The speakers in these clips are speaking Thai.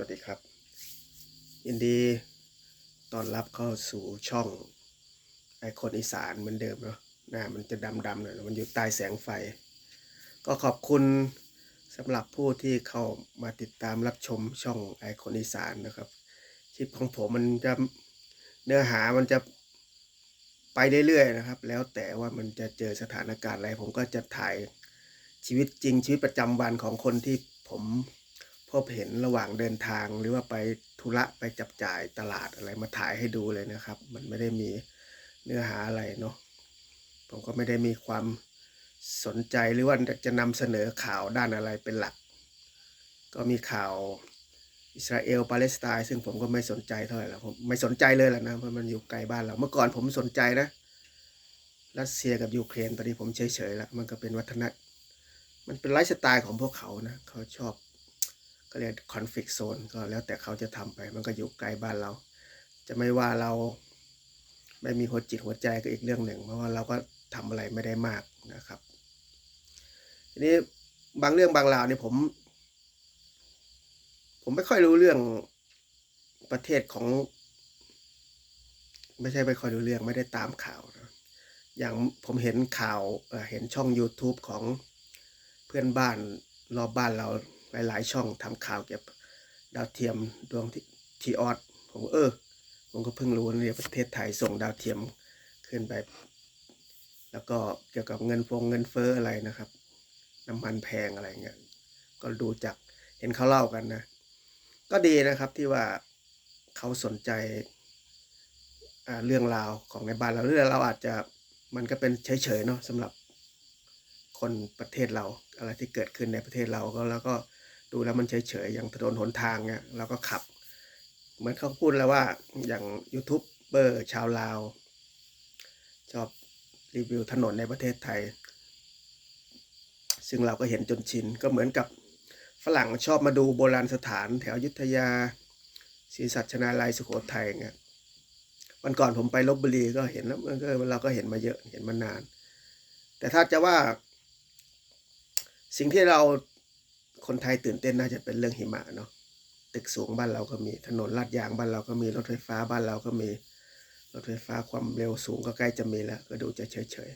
วัสดีครับ ยินดีต้อนรับเข้าสู่ช่องไอคอนอีสานเหมือนเดิมเนาะหน้ามันจะดำๆหน่อยมันอยู่ใต้แสงไฟ ก็ขอบคุณสำหรับผู้ที่เข้ามาติดตามรับชมช่องไอคอนอีสานนะครับคลิปของผมมันจะเนื้อหามันจะไปเรื่อยๆนะครับ แล้วแต่ว่ามันจะเจอสถานการณ์อะไร ผมก็จะถ่ายชีวิตจริงชีวิตประจำวันของคนที่ผม พบเห็นระหว่างเดินทางหรือว่าไปธุระไปจับจ่ายตลาดอะไรมาถ่ายให้ดูเลยนะครับ มันไม่ได้มีเนื้อหาอะไรเนาะผมก็ไม่ได้มีความสนใจหรือว่าจะนำเสนอข่าวด้านอะไรเป็นหลัก ก็มีข่าวอิสราเอลปาเลสไตน์ซึ่งผมก็ไม่สนใจเท่าไหร่แล้วผมไม่สนใจเลยแหละนะเพราะมันอยู่ไกลบ้านเราเมื่อก่อนผมสนใจนะรัสเซียกับยูเครนตอนนี้ผมเฉยๆแล้วมันก็เป็นวัฒนธรรมันเป็นไลฟ์สไตล์ของพวกเขานะเขาชอบ ก็เรียกคอนฟ lict โซนก็แล้วแต่เขาจะทำไป มันก็อยู่ไกลบ้านเรา จะไม่ว่าเราไม่มีหัวจิตหัวใจก็อีกเรื่องหนึ่ง เพราะว่าเราก็ทำอะไรไม่ได้มากนะครับ ทีนี้บางเรื่องบางราวเนี่ยผม ผมไม่ค่อยรู้เรื่องประเทศของ ไม่ใช่ไม่ค่อยรู้เรื่องไม่ได้ตามข่าวนะอย่างผมเห็นข่าวเอ่อเห็นช่อง YouTube ของเพื่อนบ้านรอบบ้านเรา หลายๆ ช่องทำข่าวเกี่ยวกับดาวเทียมดวงทีออสผมเออ ผมก็เพิ่งรู้นะเนี่ยประเทศไทยส่งดาวเทียมขึ้นไปแล้วก็เกี่ยวกับเงินฟงเงินเฟ้ออะไรนะครับ น้ำมันแพงอะไรเงี้ยก็ดูจากเห็นเขาเล่ากันนะ ก็ดีนะครับที่ว่าเขาสนใจเรื่องราวของในบ้านเราเรื่องเราอาจจะมันก็เป็นเฉยๆเนาะสำหรับคนประเทศเราอะไรที่เกิดขึ้นในประเทศเราก็แล้วก็ ดูแล้วมันเฉยๆอย่างถนนหนทางเนี่ยเราก็ขับ เหมือนเขาพูดแล้วว่าอย่างยูทูบเบอร์ชาวลาวชอบรีวิวถนนในประเทศไทย ซึ่งเราก็เห็นจนชิน ก็เหมือนกับฝรั่งชอบมาดูโบราณสถานแถวยุทธยาศรีสัชนาลัยสุโขทัยเงี้ยวันก่อนผมไปลบบุรีก็เห็นแล้วมันก็เราก็เห็นมาเยอะเห็นมานาน แต่ถ้าจะว่า สิ่งที่เรา คนไทยตื่นเต้นน่าจะเป็นเรื่องหิมะเนาะตึกสูงบ้านเราก็มีถนนลาดยางบ้านเราก็มีรถไฟฟ้าบ้านเราก็มีรถไฟฟ้าความเร็วสูงก็ใกล้จะมีแล้ว ก็ดูจะเฉย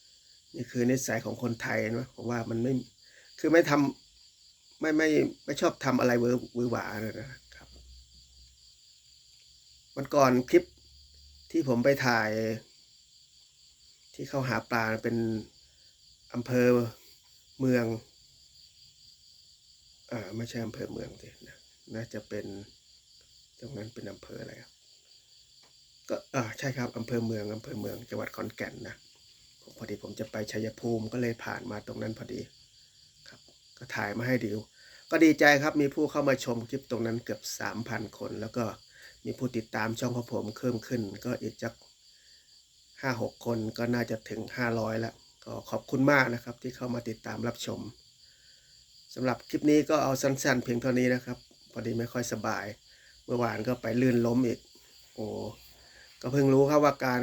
ๆนี่คือนิสัยของคนไทยนะผมว่ามันไม่คือไม่ทำไม่ไม่ไม่ชอบทำอะไรเวอร์วือหวาเลยนะครับวันก่อนคลิปที่ผมไปถ่าย ที่เข้าหาปลาเป็นอำเภอเมือง อ่าไม่ใช่อำเภอเมืองสินะน่าจะเป็นตรงนั้นเป็นอำเภออะไรครับก็อ่าใช่ครับอำเภอเมืองอำเภอเมืองจังหวัดขอนแก่นนะพอดีผมจะไปชัยภูมิก็เลยผ่านมาตรงนั้นพอดีครับ ก็ถ่ายมาให้ดูก็ดีใจครับมีผู้เข้ามาชมคลิปตรงนั้นเกือบสามพันคน แล้วก็มีผู้ติดตามช่องของผมเพิ่มขึ้น ก็อีกจักห้าหกคนก็น่าจะถึงห้าร้อยแล้ว ก็ขอบคุณมากนะครับที่เข้ามาติดตามรับชม สำหรับคลิปนี้ก็เอาสั้นๆ เพียงเท่านี้นะครับ พอดีไม่ค่อยสบาย เมื่อวานก็ไปลื่นล้มอีก โอ้ก็เพิ่งรู้ครับว่าการ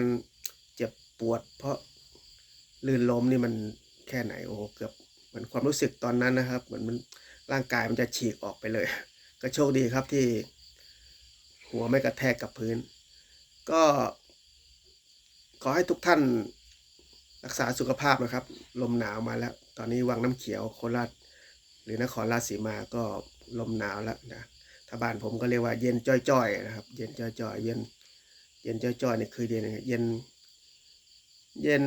เจ็บปวด เพราะลื่นล้มนี่มันแค่ไหนโอ้เกือบเหมือนความรู้สึกตอนนั้นนะครับ เหมือนมันร่างกายมันจะฉีกออกไปเลย ก็โชคดีครับที่ หัวไม่กระแทกกับพื้น ก็ ขอให้ทุกท่านรักษาสุขภาพนะครับ ลมหนาวมาแล้ว ตอนนี้วังน้ำเขียวโคราช รือนครราชสีมาก็ลมหนาวแล้วนะถ้าบ้านผมก็เรียกว่าเย็นจ้อยๆนะครับ เย็นจ้อยๆเย็นเย็นจ้อยๆเนี่ยคือเย็นเย็นเย็น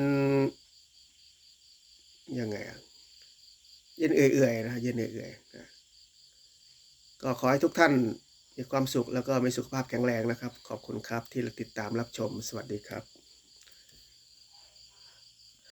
ยังไงอะเย็นเอื่อยๆนะเย็นเอื่อยๆนะก็ขอให้ทุกท่านมีความสุขแล้วก็มีสุขภาพแข็งแรงนะครับ ขอบคุณครับที่ติดตามรับชมสวัสดีครับ